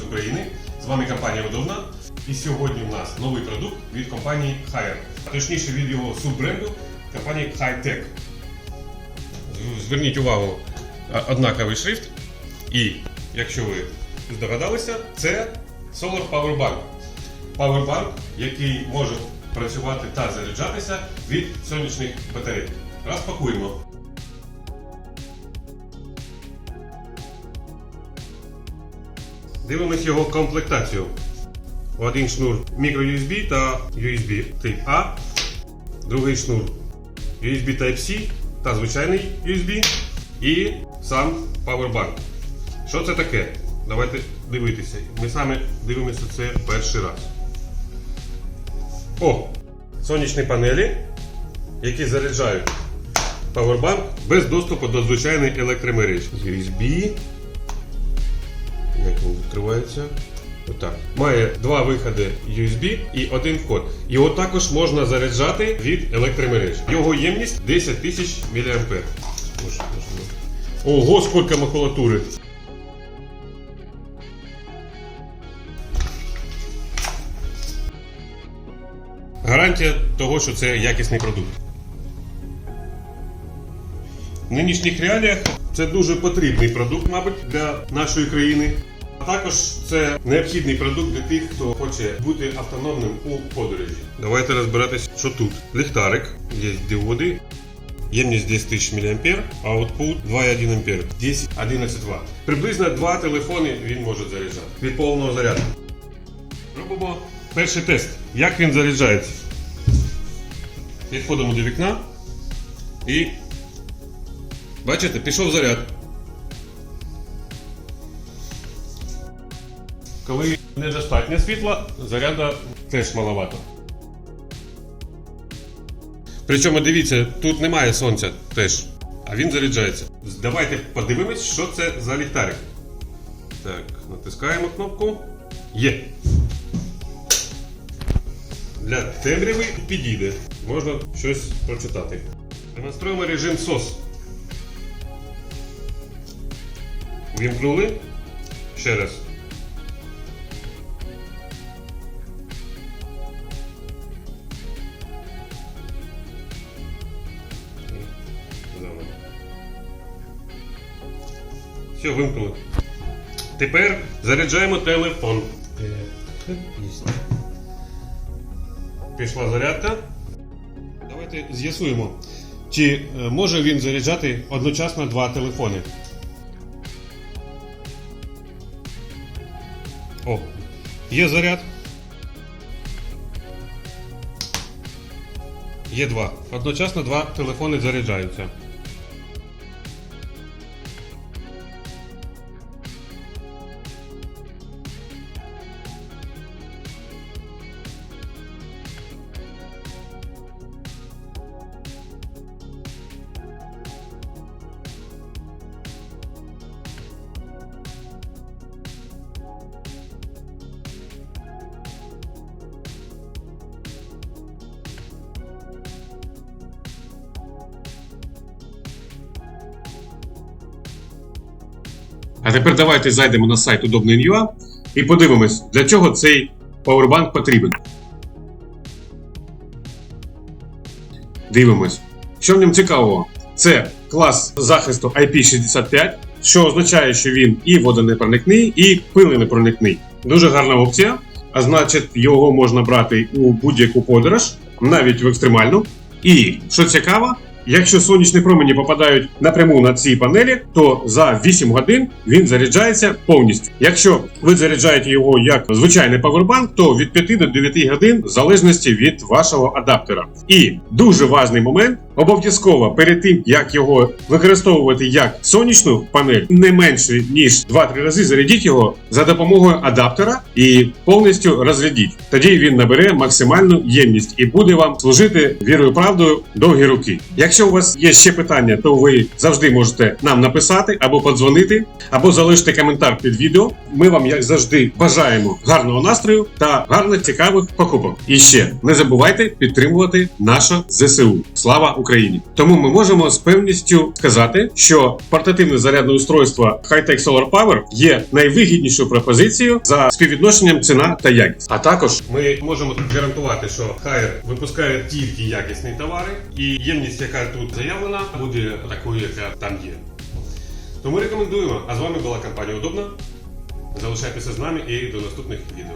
З України. З вами компанія Удобна. І сьогодні у нас новий продукт від компанії Haier. А точніше від його суббренду компанії Hightech. Зверніть увагу, однаковий шрифт. І, якщо ви здогадалися, це Solar Power Bank. Powerbank, який може працювати та заряджатися від сонячних батарей. Розпакуємо. Дивимось його комплектацію. Один шнур microUSB та USB Type A, другий шнур USB Type-C та звичайний USB і сам Powerbank. Що це таке? Давайте дивитися. Ми саме дивимося це перший раз. О! Сонячні панелі, які заряджають Powerbank без доступу до звичайної електромережі. USB. Відкривається? Отак. Має два виходи USB і один вход. Його також можна заряджати від електромережі. Його ємність 10 тисяч мА. Ого, скільки макулатури! Гарантія того, що це якісний продукт. В нинішніх реаліях це дуже потрібний продукт, мабуть, для нашої країни. А також це необхідний продукт для тих, хто хоче бути автономним у подорожі. Давайте розбиратися, що тут. Ліхтарик, є діоди, ємність 10 тисяч мА, а output 2,1 А. 10-11 Вт. Приблизно два телефони він може заряджати від повного заряду. Робимо перший тест. Як він заряджається? Підходимо до вікна і бачите, пішов заряд. Коли недостатньо світла, заряду теж маловато. Причому дивіться, тут немає сонця теж, а він заряджається. Давайте подивимось, що це за ліхтарик. Так, натискаємо кнопку. Є. Для темряви підійде. Можна щось прочитати. Демонструємо режим SOS. Вімкнули. Ще раз. Все, вимкнули. Тепер заряджаємо телефон. Пішла зарядка. Давайте з'ясуємо, чи е, може він заряджати одночасно два телефони. О, є заряд. Є два. Одночасно два телефони заряджаються. А тепер давайте зайдемо на сайт удобний.ua і подивимось, для чого цей павербанк потрібен. Дивимось. Що в ньому цікавого? Це клас захисту IP65, що означає, що він і водонепроникний, і пиленепроникний. Дуже гарна опція. А значить, його можна брати у будь-яку подорож, навіть в екстремальну. І що цікаво, якщо сонячні промені попадають напряму на ці панелі, то за 8 годин він заряджається повністю. Якщо ви заряджаєте його як звичайний павербанк, то від 5 до 9 годин в залежності від вашого адаптера. І дуже важний момент: обов'язково перед тим як його використовувати як сонячну панель, не менше ніж 2-3 рази зарядіть його за допомогою адаптера і повністю розрядіть. Тоді він набере максимальну ємність і буде вам служити вірою правдою довгі роки. Якщо у вас є ще питання, то ви завжди можете нам написати або подзвонити, або залишити коментар під відео. Ми вам, як завжди, бажаємо гарного настрою та гарних цікавих покупок. І ще не забувайте підтримувати наше ЗСУ. Слава Україні! Україні. Тому ми можемо з певністю сказати, що портативне зарядне устройство Hightech Solar Power є найвигіднішою пропозицією за співвідношенням ціна та якість. А також ми можемо гарантувати, що Haier випускає тільки якісні товари, і ємність, яка тут заявлена, буде такою, яка там є. Тому рекомендуємо. А з вами була компанія Удобна. Залишайтеся з нами і до наступних відео.